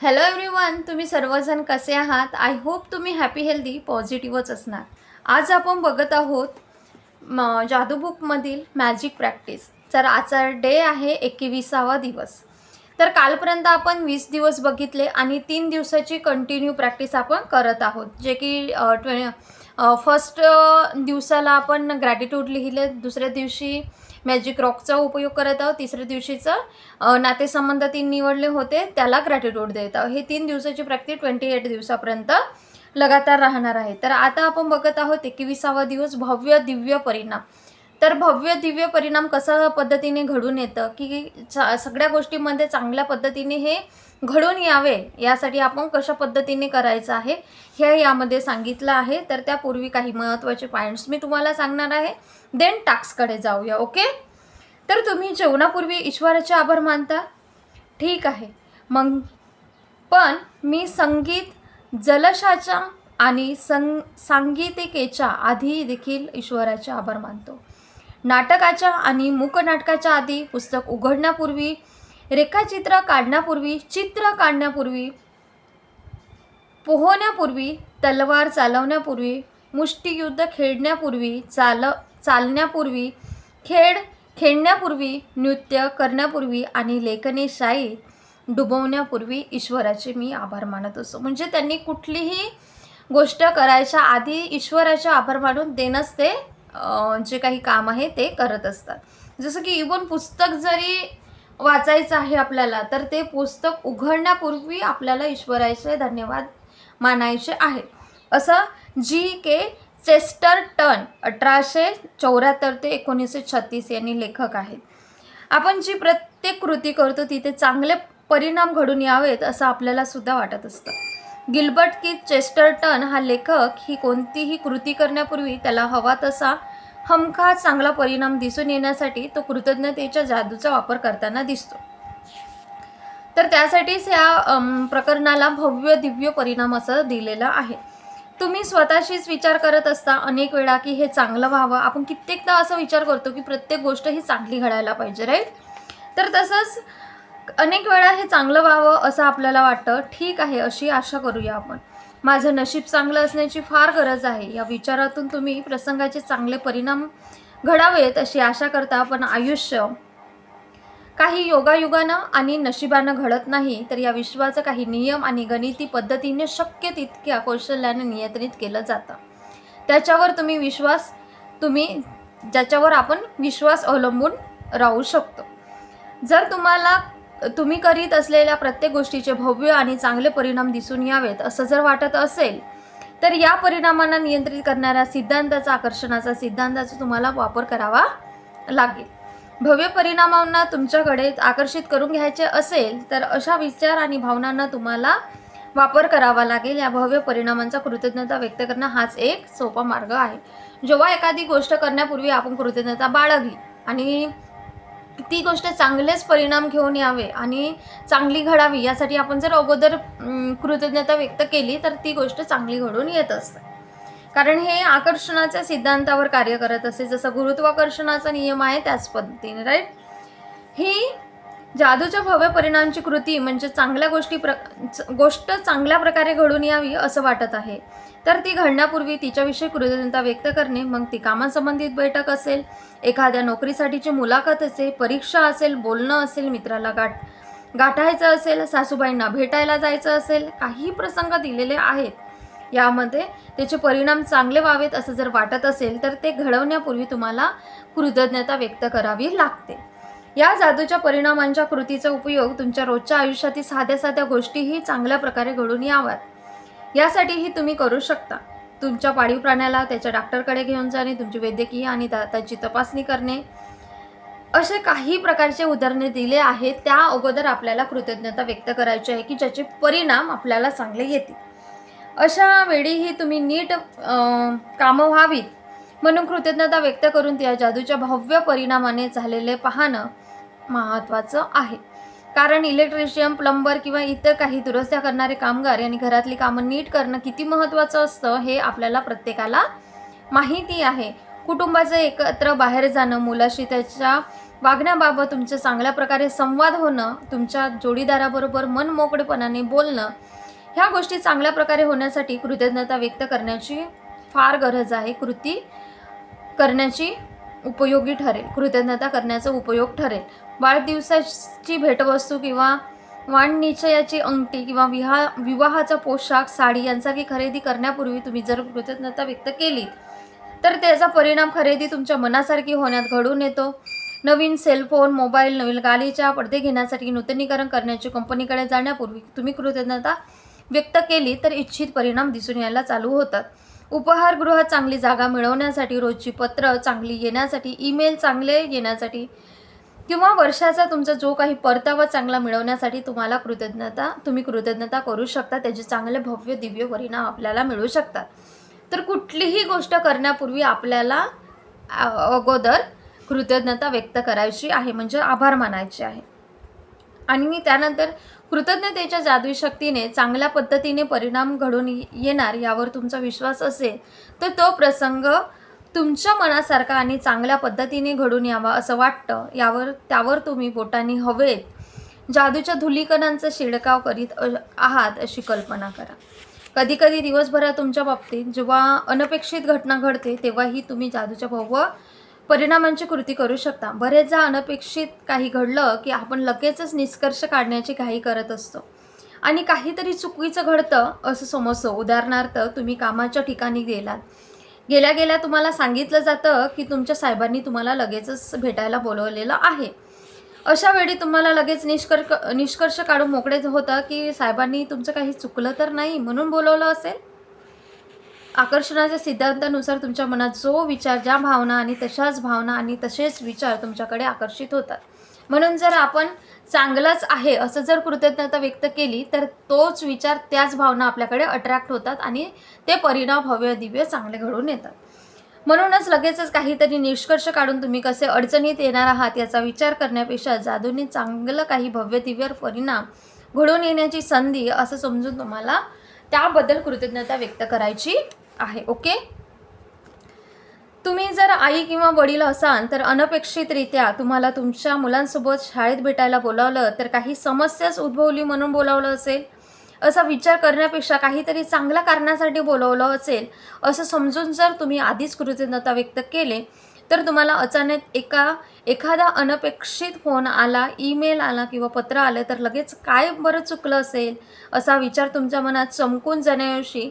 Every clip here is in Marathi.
हॅलो एव्हरीवन तुम्ही सर्वजण कसे आहात? आय होप तुम्ही हॅपी हेल्दी पॉझिटिव्हच असणार. आज आपण बघत आहोत म जादू बुकमधील मॅजिक प्रॅक्टिस तर आजचा डे आहे एकविसावा दिवस. तर कालपर्यंत आपण वीस दिवस बघितले आणि तीन दिवसाची कंटिन्यू प्रॅक्टिस आपण करत आहोत. जे की ट्वे फर्स्ट दिवसाला आपण ग्रॅटिट्यूड लिहिले दुसऱ्या दिवशी मॅजिक रॉकचा उपयोग करत आहोत. तिसऱ्या दिवशीचं नातेसंबंध तीन निवडले होते. त्याला ग्रॅटिट्यूड देत आहोत. हे तीन दिवसाची प्रॅक्टिस ट्वेंटी एट दिवसापर्यंत लगातार राहणार आहे. तर आता आपण बघत आहोत एकविसावा दिवस भव्य दिव्य परिणाम. तर भव्य दिव्य परिणाम कसा पद्धतीने घडून येतं? की चा- सगळ्या गोष्टीमध्ये चांगल्या पद्धतीने हे घडून यावे यासाठी आपण कशा पद्धतीने करायचं आहे हे यामध्ये सांगितलं आहे. तर त्यापूर्वी काही महत्त्वाचे पॉईंट्स मी तुम्हाला सांगणार आहे. देन टास्ककडे जाऊया ओके तर तुम्ही जेवणापूर्वी ईश्वराचे आभार मानता? ठीक आहे. मग पण मी संगीत जलशाच्या आणि सं सांगीतिकेच्या आधी देखील ईश्वराचे आभार मानतो. नाटकाच्या आणि मूकनाटकाच्या आधी पुस्तक उघडण्यापूर्वी रेखाचित्र काढण्यापूर्वी चित्र काढण्यापूर्वी पोहण्यापूर्वी तलवार चालवण्यापूर्वी मुष्टियुद्ध खेळण्यापूर्वी चाल चालण्यापूर्वी खेळ खेळण्यापूर्वी नृत्य करण्यापूर्वी आणि लेखनी शाई डुबवण्यापूर्वी ईश्वराचे मी आभार मानत असतो. म्हणजे त्यांनी कुठलीही गोष्ट करायच्या आधी ईश्वराचे आभार मानून देणंच ते जे काही काम आहे ते करत असतात. जसं की इवन पुस्तक जरी वाचायचं आहे आपल्याला तर ते पुस्तक उघडण्यापूर्वी आपल्याला ईश्वराचे धन्यवाद मानायचे आहे. असं जी के चेस्टरटन अठराशे चौऱ्याहत्तर ते एकोणीसशे छत्तीस यांनी लेखक आहेत. आपण जी प्रत्येक कृती करतो तिथे चांगले परिणाम घडून यावेत असं आपल्याला सुद्धा वाटत असतं. गिल्बर्ट की चेस्टरटन हा लेखक ही कोणतीही कृती करण्यापूर्वी त्याला हवा तसा हमखास चांगला परिणाम दिसून येण्यासाठी तो कृतज्ञतेच्या जादूचा वापर करताना दिसतो. तर त्यासाठीच या प्रकरणाला भव्य दिव्य परिणाम असं दिलेलं आहे. तुम्ही स्वतःशीच विचार करत असता अनेक वेळा की हे चांगलं व्हावं. आपण कित्येकदा असं विचार करतो की प्रत्येक गोष्ट ही चांगली घडायला पाहिजे राईट तर तसंच अनेक वेळा हे चांगलं व्हावं असं आपल्याला वाटतं. ठीक आहे अशी आशा करूया आपण. माझं नशीब चांगलं असण्याची फार गरज आहे. या विचारातून तुम्ही प्रसंगाचे चांगले परिणाम घडावेत अशी आशा करता पण आयुष्य काही योगायुगानं आणि नशिबानं घडत नाही तर या विश्वाचं काही नियम आणि गणिती पद्धतीने शक्य तितक्या कौशल्याने नियंत्रित केलं जातं. त्याच्यावर तुम्ही विश्वास तुम्ही ज्याच्यावर आपण विश्वास अवलंबून राहू शकतो. जर तुम्हाला तुम्ही करीत असलेल्या प्रत्येक गोष्टीचे भव्य आणि चांगले परिणाम दिसून यावेत असं जर वाटत असेल तर या परिणामांना नियंत्रित करणाऱ्या सिद्धांताचा आकर्षणाचा सिद्धांताचा तुम्हाला वापर करावा लागेल. भव्य परिणामांना तुमच्याकडे आकर्षित करून घ्यायचे असेल तर अशा विचार आणि भावनांना तुम्हाला वापर करावा लागेल. या भव्य परिणामांचा कृतज्ञता व्यक्त करणं हाच एक सोपा मार्ग आहे. जेव्हा एखादी गोष्ट करण्यापूर्वी आपण कृतज्ञता बाळगली आणि ती गोष्ट चांगलेच परिणाम घेऊन यावे आणि चांगली घडावी यासाठी आपण जर अगोदर कृतज्ञता व्यक्त केली तर ती गोष्ट चांगली घडून येत असते. कारण हे आकर्षणाच्या सिद्धांतावर कार्य करत असते. जसं गुरुत्वाकर्षणाचा नियम आहे त्याच पद्धतीने राईट ही जादूच्या भव्य परिणामची कृती म्हणजे चांगल्या गोष्टी प्र च- गोष्ट चांगल्या प्रकारे घडून यावी असं वाटत आहे. तर ती घडण्यापूर्वी तिच्याविषयी कृतज्ञता व्यक्त करणे मग ती कामासंबंधित बैठक असेल एखाद्या नोकरीसाठीची मुलाखत असेल परीक्षा असेल बोलणं असेल मित्राला गाठ गाठायचं असेल सासूबाईंना भेटायला जायचं असेल काही प्रसंग दिलेले आहेत. यामध्ये त्याचे परिणाम चांगले व्हावेत असं जर वाटत असेल तर ते घडवण्यापूर्वी तुम्हाला कृतज्ञता व्यक्त करावी लागते. या जादूच्या परिणामांच्या कृतीचा उपयोग तुमच्या रोजच्या आयुष्यातील साध्या साध्या गोष्टीही चांगल्या प्रकारे घडून याव्यात. यासाठीही तुम्ही करू शकता. तुमच्या पाळीव प्राण्याला त्याच्या डॉक्टरकडे घेऊन जाणे तुमची वैद्यकीय आणि त्याची तपासणी करणे. असे काही प्रकारचे उदाहरणे दिले आहेत. त्या अगोदर आपल्याला कृतज्ञता व्यक्त करायची आहे की ज्याचे परिणाम आपल्याला चांगले येतील. अशा वेळीही तुम्ही नीट कामं व्हावीत. म्हणून कृतज्ञता व्यक्त करून त्या जादूच्या भव्य परिणामाने झालेले पाहणं महत्त्वाचं आहे. कारण इलेक्ट्रिशियन प्लंबर किंवा इतर काही दुरुस्त्या करणारे कामगार यांनी घरातली कामं नीट करणं किती महत्त्वाचं असतं हे आपल्याला प्रत्येकाला माहिती आहे. कुटुंबाचं एकत्र बाहेर जाणं मुलाशी त्याच्या वागण्याबाबत तुमच्या चांगल्या प्रकारे संवाद होणं तुमच्या जोडीदाराबरोबर मन मोकळेपणाने बोलणं ह्या गोष्टी चांगल्या प्रकारे होण्यासाठी कृतज्ञता व्यक्त करण्याची फार गरज आहे. कृती करण्याची उपयोगी ठरेल. कृतज्ञता करण्याचा उपयोग ठरेल. वाढदिवसाची भेटवस्तू किंवा वाणनिश्चयाची अंगठी किंवा विहा विवाहाचा पोशाख साडी यांसारखी खरेदी करण्यापूर्वी तुम्ही जर कृतज्ञता व्यक्त केली तर त्याचा परिणाम खरेदी तुमच्या मनासारखी होण्यात घडून येतो. नवीन सेलफोन मोबाईल नवीन गालीच्या पडदे घेण्यासाठी नूतनीकरण करण्याची कंपनीकडे जाण्यापूर्वी तुम्ही कृतज्ञता व्यक्त केली तर इच्छित परिणाम दिसून यायला चालू होतात. उपहारगृहात चांगली जागा मिळवण्यासाठी रोजची पत्र चांगली येण्यासाठी ईमेल चांगले येण्यासाठी किंवा वर्षाचा तुमचा जो काही परतावा चांगला मिळवण्यासाठी तुम्हाला कृतज्ञता तुम्ही कृतज्ञता करू शकता. त्याचे चांगले भव्य दिव्य परिणाम आपल्याला मिळू शकतात. तर कुठलीही गोष्ट करण्यापूर्वी आपल्याला अगोदर कृतज्ञता व्यक्त करायची आहे. म्हणजे आभार मानायचे आहे. आणि त्यानंतर कृतज्ञतेच्या जादवी शक्तीने चांगल्या पद्धतीने परिणाम घडून येणार यावर तुमचा विश्वास असेल तर तो प्रसंग तुमच्या मनासारखा आणि चांगल्या पद्धतीने घडून यावा असं वाटतं. यावर त्यावर तुम्ही बोटांनी हवेत. जादूच्या धुलीकणांचा शिडकाव करीत अ- आहात अशी कल्पना करा. कधीकधी दिवसभरात तुमच्या बाबतीत जेव्हा अनपेक्षित घटना घडते तेव्हाही तुम्ही जादूच्या भव्य परिणामांची कृती करू शकता. बरेचदा अनपेक्षित काही घडलं की आपण लगेचच निष्कर्ष काढण्याची घाई करत असतो. आणि काहीतरी चुकीचं घडतं असं समजतं. उदाहरणार्थ तुम्ही कामाच्या ठिकाणी गेलात. गेल्या गेल्या तुम्हाला सांगितलं जातं की तुमच्या साहेबांनी तुम्हाला लगेचच भेटायला बोलवलेलं आहे. अशा वेळी तुम्हाला लगेच निष्कर्ष निष्कर्ष काढून मोकळे होतं की साहेबांनी तुमचं काही चुकलं तर नाही म्हणून बोलवलं असेल? आकर्षणाच्या सिद्धांतानुसार तुमच्या मनात जो विचार ज्या भावना आणि तशाच भावना आणि तसेच विचार तुमच्याकडे आकर्षित होतात. म्हणून जर आपण चांगलाच आहे असं जर कृतज्ञता व्यक्त केली तर तोच विचार त्याच भावना आपल्याकडे अट्रॅक्ट होतात आणि ते परिणाम भव्य दिव्य चांगले घडून येतात. म्हणूनच लगेचच काहीतरी निष्कर्ष काढून तुम्ही कसे अडचणीत येणार आहात याचा विचार करण्यापेक्षा जादूने चांगलं काही भव्य दिव्य परिणाम घडून येण्याची संधी असं समजून तुम्हाला त्याबद्दल कृतज्ञता व्यक्त करायची आहे ओके? तुम्ही जर आई किंवा वडील असाल तर अनपेक्षितरित्या तुम्हाला तुमच्या मुलांसोबत शाळेत भेटायला बोलावलं तर काही समस्याच उद्भवली म्हणून बोलावलं असेल. असा विचार करण्यापेक्षा काहीतरी चांगल्या कारणासाठी बोलवलं असेल असं समजून जर तुम्ही आधीच कृतज्ञता व्यक्त केले तर तुम्हाला अचानक एका एखादा अनपेक्षित फोन आला ईमेल आला किंवा पत्र आलं तर लगेच काय बरं चुकलं असेल असा विचार तुमच्या मनात चमकून जाण्याऐवजी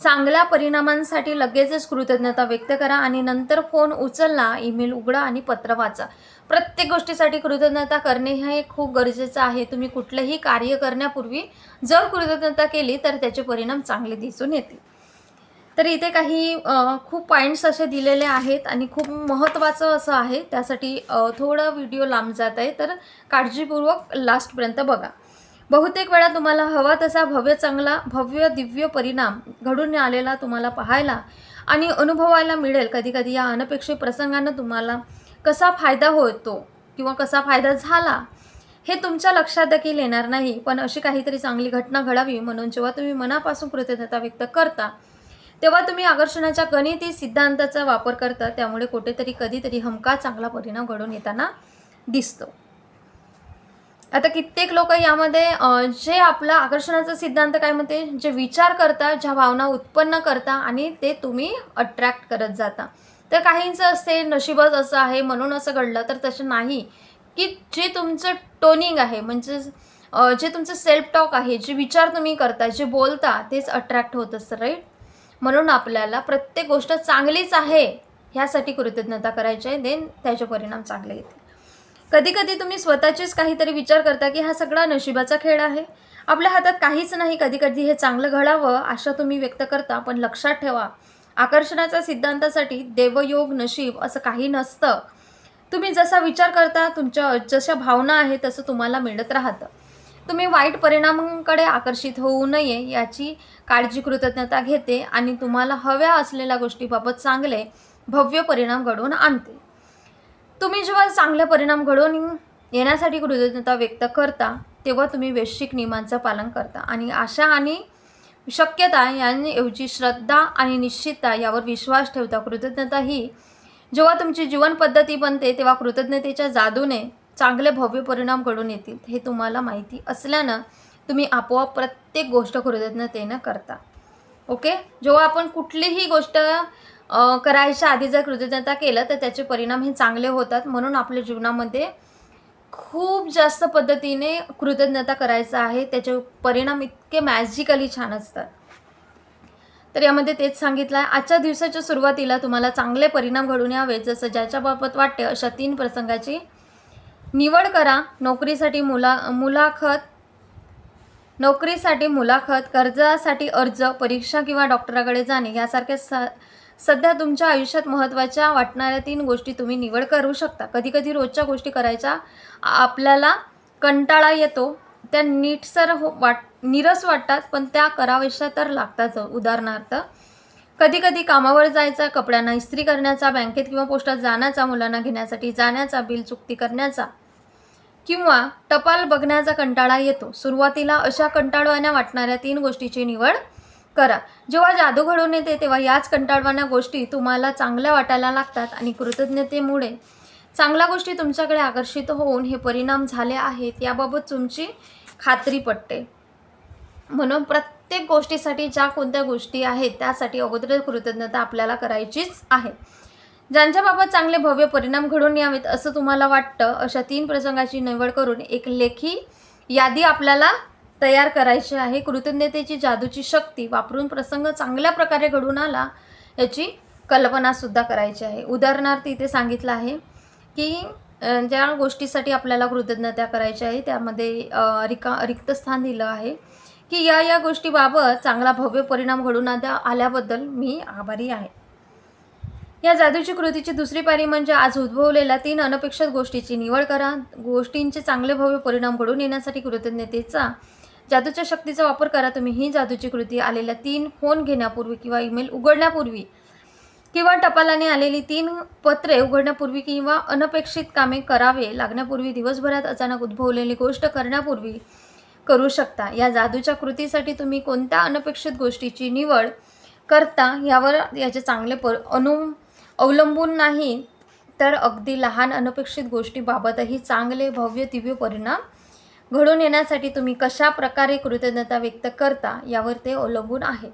चांगल्या परिणामांसाठी लगेचच कृतज्ञता व्यक्त करा आणि नंतर फोन उचलला ईमेल उघडा आणि पत्र वाचा. प्रत्येक गोष्टीसाठी कृतज्ञता करणे हे खूप गरजेचं आहे. तुम्ही कुठलंही कार्य करण्यापूर्वी जर कृतज्ञता केली तर त्याचे परिणाम चांगले दिसून येतील. तर इथे काही खूप पॉईंट्स असे दिलेले आहेत आणि खूप महत्त्वाचं असं आहे. त्यासाठी थोडं व्हिडिओ लांब जात आहे. तर काळजीपूर्वक लास्टपर्यंत बघा. बहुतेक वेळा तुम्हाला हवा तसा भव्य चांगला भव्य दिव्य परिणाम घडून आलेला तुम्हाला पाहायला आणि अनुभवायला मिळेल. कधीकधी या अनपेक्षित प्रसंगानं तुम्हाला कसा फायदा होतो किंवा कसा फायदा झाला हे तुमच्या लक्षात देखील येणार नाही. पण अशी काहीतरी चांगली घटना घडावी म्हणून जेव्हा तुम्ही मनापासून कृतज्ञता व्यक्त करता तेव्हा तुम्ही आकर्षणाच्या गणिती सिद्धांताचा वापर करता. त्यामुळे कुठेतरी कधीतरी हमका चांगला परिणाम घडून येताना दिसतो. आता कित्येक लोक यामध्ये जे आपला आकर्षणाचा सिद्धांत काय म्हणते? जे विचार करता ज्या भावना उत्पन्न करता आणि ते तुम्ही अट्रॅक्ट करत जाता. तर काहींचं असते नशिबच असं आहे म्हणून असं घडलं तर तसं नाही. की जे तुमचं टोनिंग आहे म्हणजे जे तुमचं सेल्फ टॉक आहे जे विचार तुम्ही करता जे बोलता तेच अट्रॅक्ट होत असतं राईट म्हणून आपल्याला प्रत्येक गोष्ट चांगलीच आहे ह्यासाठी कृतज्ञता करायची आहे देन त्याचे परिणाम चांगले येतील. कधी कधी तुम्ही स्वतःचेच काहीतरी विचार करता की हा सगळा नशिबाचा खेळ आहे. आपल्या हातात काहीच नाही कधी कधी हे चांगलं घडावं आशा तुम्ही व्यक्त करता पण लक्षात ठेवा आकर्षणाच्या सिद्धांतासाठी देवयोग नशीब असं काही नसतं. तुम्ही जसा विचार करता तुमच्या जशा भावना आहे तसं तुम्हाला मिळत राहतं. तुम्ही वाईट परिणामांकडे आकर्षित होऊ नये याची काळजी कृतज्ञता घेते आणि तुम्हाला हव्या असलेल्या गोष्टीबाबत चांगले भव्य परिणाम घडवून आणते. तुम्ही जेव्हा चांगले परिणाम घडवून येण्यासाठी कृतज्ञता व्यक्त करता तेव्हा तुम्ही वैश्विक नियमांचं पालन करता. आणि आशा आणि शक्यता यांऐवजी श्रद्धा आणि निश्चितता यावर विश्वास ठेवता. कृतज्ञता ही जेव्हा तुमची जीवनपद्धती बनते तेव्हा कृतज्ञतेच्या जादूने चांगले भव्य परिणाम घडून येतील हे तुम्हाला माहिती असल्यानं तुम्ही आपोआप प्रत्येक गोष्ट कृतज्ञतेनं करता. ओके? जेव्हा आपण कुठलीही गोष्ट करायच्या आधी जर कृतज्ञता केलं तर त्याचे परिणाम हे चांगले होतात म्हणून आपल्या जीवनामध्ये खूप जास्त पद्धतीने कृतज्ञता करायचं आहे. त्याचे परिणाम इतके मॅजिकली छान असतात. तर यामध्ये तेच सांगितलं आहे. आजच्या दिवसाच्या सुरुवातीला तुम्हाला चांगले परिणाम घडून यावे जसं ज्याच्याबाबत वाटते अशा तीन प्रसंगाची निवड करा. नोकरीसाठी मुला मुलाखत नोकरीसाठी मुलाखत कर्जासाठी अर्ज परीक्षा किंवा डॉक्टराकडे जाणे यासारख्या सा सध्या तुमच्या आयुष्यात महत्त्वाच्या वाटणाऱ्या तीन गोष्टी तुम्ही निवड करू शकता. कधी कधी रोजच्या गोष्टी करायच्या आपल्याला कंटाळा येतो त्या नीटसर हो वाट निरस वाटतात पण त्या कराव्याशा तर लागतात उदाहरणार्थ कधी कधी कामावर जायचा कपड्यांना इस्त्री करण्याचा बँकेत किंवा पोस्टात जाण्याचा मुलांना घेण्यासाठी जाण्याचा बिल चुकती करण्याचा किंवा टपाल बघण्याचा कंटाळा येतो. सुरुवातीला अशा कंटाळवाण्या वाटणाऱ्या तीन गोष्टीची निवड करा. जेव्हा जादू घडून येते तेव्हा याच कंटाळवाण्या गोष्टी तुम्हाला चांगल्या वाटायला लागतात आणि कृतज्ञतेमुळे चांगल्या गोष्टी तुमच्याकडे आकर्षित होऊन हे परिणाम झाले आहेत याबाबत तुमची खात्री पटते. म्हणून प्रत्येक गोष्टीसाठी ज्या कोणत्या गोष्टी आहेत त्यासाठी अगोदर कृतज्ञता आपल्याला करायचीच आहे. ज्यांच्याबाबत चांगले भव्य परिणाम घडून यावेत असं तुम्हाला वाटतं अशा तीन प्रसंगाची निवड करून एक लेखी यादी आपल्याला तयार करायची आहे. कृतज्ञतेची जादूची शक्ती वापरून प्रसंग चांगल्या प्रकारे घडून आला याची कल्पनासुद्धा करायची आहे. उदाहरणार्थ इथे सांगितलं आहे की ज्या गोष्टीसाठी आपल्याला कृतज्ञता करायची आहे त्यामध्ये रिका रिक्त स्थान दिलं आहे की या या गोष्टीबाबत चांगला भव्य परिणाम घडून आल्या आल्याबद्दल मी आभारी आहे. या जादूची कृतीची दुसरी पारी म्हणजे आज उद्भवलेल्या तीन अनपेक्षित गोष्टीची निवड करा. गोष्टींचे चांगले भव्य परिणाम घडून येण्यासाठी कृतज्ञतेचा जादूच्या शक्तीचा वापर करा तुम्ही. ही जादूची कृती आलेल्या तीन फोन घेण्यापूर्वी किंवा ईमेल उघडण्यापूर्वी किंवा टपालाने आलेली तीन पत्रे उघडण्यापूर्वी किंवा अनपेक्षित कामे करावे लागण्यापूर्वी दिवसभरात अचानक उद्भवलेली गोष्ट करण्यापूर्वी करू शकता. या जादूच्या कृतीसाठी तुम्ही कोणत्या अनपेक्षित गोष्टीची निवड करता यावर याचे चांगले पर अनु अवलंबून नाही. तर अगदी लहान अनपेक्षित गोष्टीबाबतही चांगले भव्य दिव्य परिणाम घडून येण्यासाठी तुम्ही कशा प्रकारे कृतज्ञता व्यक्त करता यावर ते अवलंबून आहे.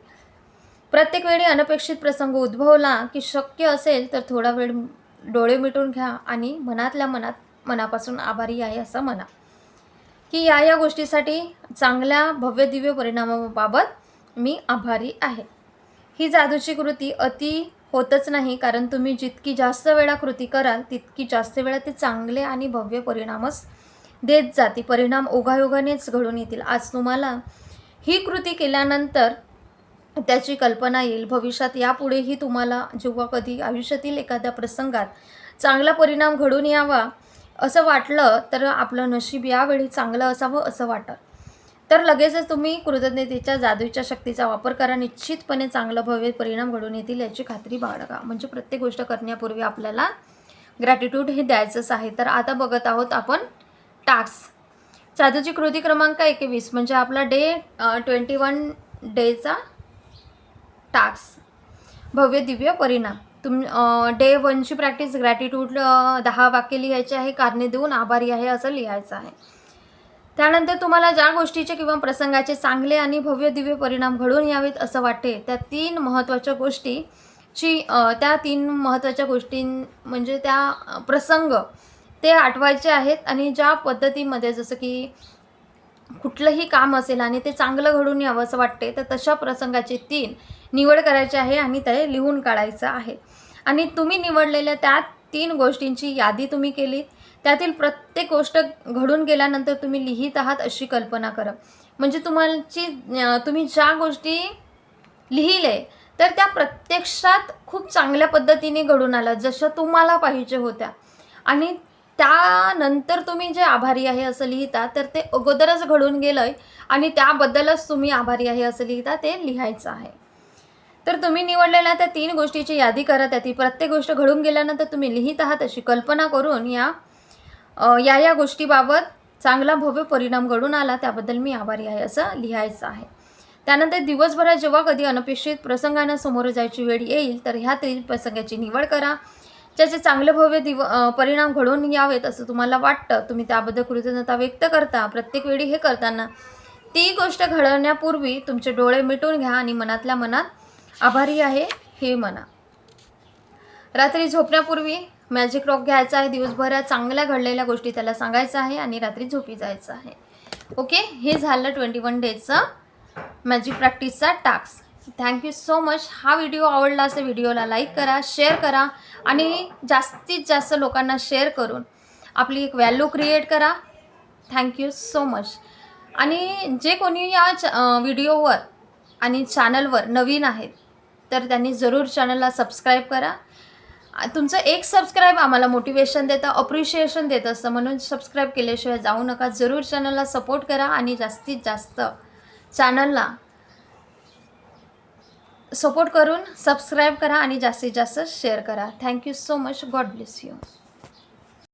प्रत्येक वेळी अनपेक्षित प्रसंग उद्भवला की शक्य असेल तर थोडा वेळ डोळे मिटून घ्या आणि मनातल्या मनात मनापासून आभारी आहे असं म्हणा. की या या गोष्टीसाठी चांगल्या भव्य दिव्य परिणामाबाबत मी आभारी आहे. ही जादूची कृती अति होतच नाही कारण तुम्ही जितकी जास्त वेळा कृती कराल तितकी जास्त वेळा ते चांगले आणि भव्य परिणामच देत जाते. परिणाम ओघायोगानेच घडून येतील. आज तुम्हाला ही कृती केल्यानंतर त्याची कल्पना येईल. भविष्यात यापुढेही तुम्हाला जेव्हा कधी आयुष्यातील एखाद्या प्रसंगात चांगला परिणाम घडून यावा असं वाटलं तर आपलं नशीब यावेळी चांगलं असावं असं वाटतं. तर लगेचच तुम्ही कृतज्ञतेच्या जादूच्या शक्तीचा वापर करा. निश्चितपणे चांगलं भव्य परिणाम घडून येतील याची खात्री बाळगा. म्हणजे प्रत्येक गोष्ट करण्यापूर्वी आपल्याला ग्रॅटिट्यूड हे द्यायचंच आहे. तर आता बघत आहोत आपण टास्क. चादरची कृती क्रमांक एकवीस म्हणजे आपला डे ट्वेंटी वन डेचा टास्क. भव्य दिव्य परिणाम. तुम डे वनची प्रॅक्टिस ग्रॅटिट्यूड दहा वाक्य लिहायचे आहे कारणे देऊन आभारी आहे असं लिहायचं आहे. त्यानंतर तुम्हाला ज्या गोष्टीचे किंवा प्रसंगाचे चांगले आणि भव्य दिव्य परिणाम घडून यावेत असं वाटते त्या तीन महत्त्वाच्या गोष्टीची त्या तीन महत्त्वाच्या गोष्टी म्हणजे त्या प्रसंग ते आठवायचे आहेत आणि ज्या पद्धतीमध्ये जसं की कुठलंही काम असेल आणि ते चांगलं घडून यावं असं वाटते तर तशा प्रसंगाचे तीन निवड करायचे आहे आणि ते लिहून काढायचं आहे. आणि तुम्ही निवडलेल्या त्या तीन गोष्टींची यादी तुम्ही केली. त्यातील प्रत्येक गोष्ट घडून गेल्यानंतर तुम्ही लिहित आहात अशी कल्पना करा. म्हणजे तुम्हाची तुम्ही ज्या गोष्टी लिहिले तर त्या प्रत्यक्षात खूप चांगल्या पद्धतीने घडून आल्या जशा तुम्हाला पाहिजे होत्या. आणि त्यानंतर तुम्ही जे आभारी आहे असं लिहिता तर ते अगोदरच घडून गेलं आहे आणि त्याबद्दलच तुम्ही आभारी आहे असं लिहिता ते लिहायचं आहे. तर तुम्ही निवडलेल्या त्या तीन गोष्टीची यादी करा त्यातील प्रत्येक गोष्ट घडून गेल्यानंतर तुम्ही लिहित आहात अशी कल्पना करून या या या गोष्टीबाबत चांगला भव्य परिणाम घडून आला त्याबद्दल मी आभारी आहे असं लिहायचं आहे. त्यानंतर दिवसभरात जेव्हा कधी अनपेक्षित प्रसंगांना समोर जायची वेळ येईल तर ह्यातील प्रसंगाची निवड करा. ज्याचे चांगले भव्य दिव परिणाम घडून यावेत असं तुम्हाला वाटतं? तुम्ही त्याबद्दल कृतज्ञता व्यक्त करता? प्रत्येक वेळी हे करताना ती गोष्ट घडवण्यापूर्वी तुमचे डोळे मिटून घ्या आणि मनातल्या मनात आभारी आहे हे म्हणा. रात्री झोपण्यापूर्वी मॅजिक रॉक घ्यायचा आहे. दिवसभरात चांगल्या घडलेल्या गोष्टी त्याला सांगायचं आहे आणि रात्री झोपी जायचं आहे. ओके हे झालं ट्वेंटी वन डेजचं magic प्रॅक्टिसचा task thank you so much हा व्हिडिओ आवडला असेल व्हिडिओला लाईक करा शेअर करा आणि जास्तीत जास्त लोकांना शेअर करून आपली एक व्हॅल्यू क्रिएट करा. थँक्यू सो मच आणि जे कोणी या च व्हिडिओवर आणि चॅनलवर नवीन आहेत तर त्यांनी जरूर चॅनलला सबस्क्राईब करा. तुमचं एक सबस्क्राईब आम्हाला मोटिवेशन देतं अप्रिशिएशन देत असतं म्हणून सबस्क्राईब केल्याशिवाय जाऊ नका. जरूर चॅनलला सपोर्ट करा आणि जास्तीत जास्त चॅनलला सपोर्ट करून सबस्क्राईब करा आणि जास्तीत जास्त शेअर करा. Thank you so much God bless you